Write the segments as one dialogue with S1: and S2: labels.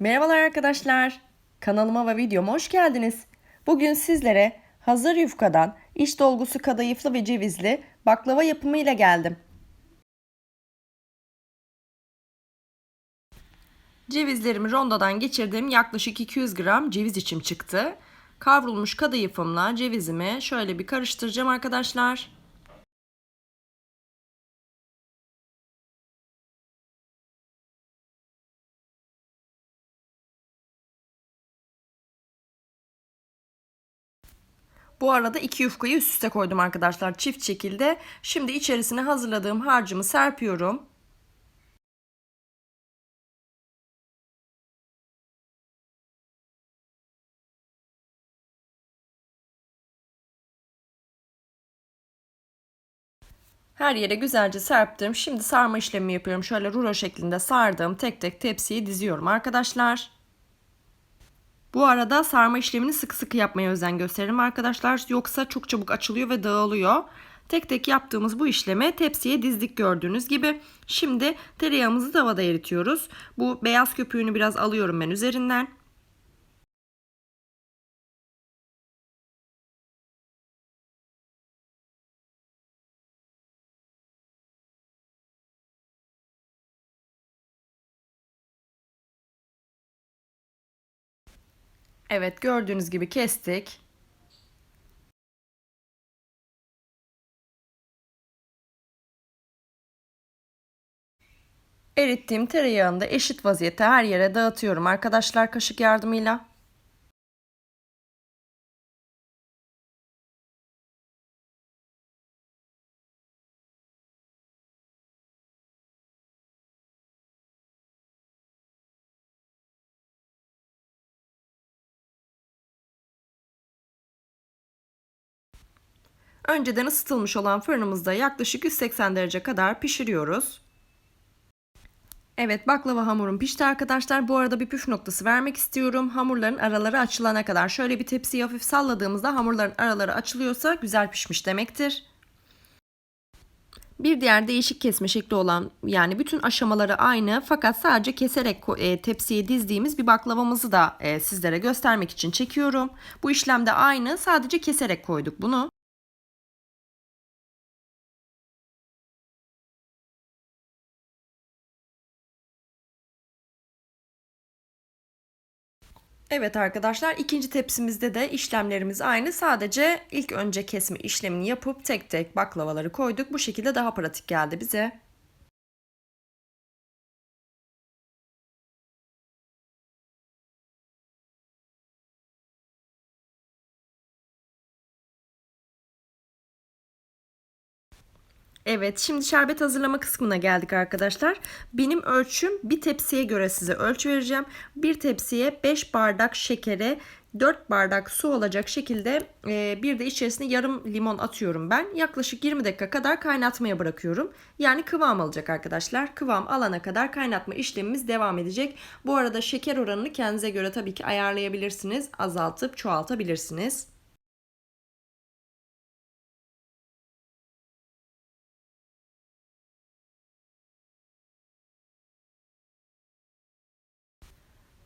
S1: Merhabalar arkadaşlar. Kanalıma ve videoma hoş geldiniz. Bugün sizlere hazır yufkadan iç dolgusu kadayıflı ve cevizli baklava yapımı ile geldim. Cevizlerimi rondodan geçirdim. Yaklaşık 200 gram ceviz içim çıktı. Kavrulmuş kadayıfımla cevizimi şöyle bir karıştıracağım arkadaşlar. Bu arada iki yufkayı üst üste koydum arkadaşlar çift şekilde. Şimdi içerisine hazırladığım harcımı serpiyorum. Her yere güzelce serptim. Şimdi sarma işlemi yapıyorum. Şöyle rulo şeklinde sardım. Tek tek tepsiyi diziyorum arkadaşlar. Bu arada sarma işlemini sık sık yapmaya özen gösterelim arkadaşlar. Yoksa çok çabuk açılıyor ve dağılıyor. Tek tek yaptığımız bu işleme tepsiye dizdik gördüğünüz gibi. Şimdi tereyağımızı tavada eritiyoruz. Bu beyaz köpüğünü biraz alıyorum ben üzerinden. Evet gördüğünüz gibi kestik. Erittiğim tereyağını da eşit vaziyette her yere dağıtıyorum arkadaşlar kaşık yardımıyla. Önceden ısıtılmış olan fırınımızda yaklaşık 180 derece kadar pişiriyoruz. Evet baklava hamurum pişti arkadaşlar. Bu arada bir püf noktası vermek istiyorum. Hamurların araları açılana kadar şöyle bir tepsiyi hafif salladığımızda hamurların araları açılıyorsa güzel pişmiş demektir. Bir diğer değişik kesme şekli olan yani bütün aşamaları aynı fakat sadece keserek e, tepsiye dizdiğimiz bir baklavamızı da e, sizlere göstermek için çekiyorum. Bu işlemde aynı sadece keserek koyduk bunu. Evet arkadaşlar ikinci tepsimizde de işlemlerimiz aynı. Sadece ilk önce kesme işlemini yapıp tek tek baklavaları koyduk. Bu şekilde daha pratik geldi bize. Evet şimdi şerbet hazırlama kısmına geldik arkadaşlar. Benim ölçüm bir tepsiye göre size ölçü vereceğim. Bir tepsiye 5 bardak şekere 4 bardak su olacak şekilde e, bir de içerisine yarım limon atıyorum ben. Yaklaşık 20 dakika kadar kaynatmaya bırakıyorum. Yani kıvam alacak arkadaşlar. Kıvam alana kadar kaynatma işlemimiz devam edecek. Bu arada şeker oranını kendinize göre tabii ki ayarlayabilirsiniz. Azaltıp çoğaltabilirsiniz.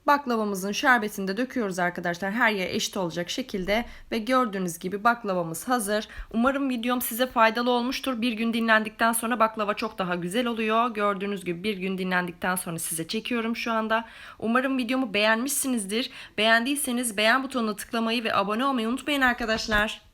S1: Baklavamızın şerbetini de döküyoruz arkadaşlar. Her yer eşit olacak şekilde ve gördüğünüz gibi baklavamız hazır. Umarım videom size faydalı olmuştur. Bir gün dinlendikten sonra baklava çok daha güzel oluyor. Gördüğünüz gibi bir gün dinlendikten sonra size çekiyorum şu anda. Umarım videomu beğenmişsinizdir. Beğendiyseniz beğen butonuna tıklamayı ve abone olmayı unutmayın arkadaşlar.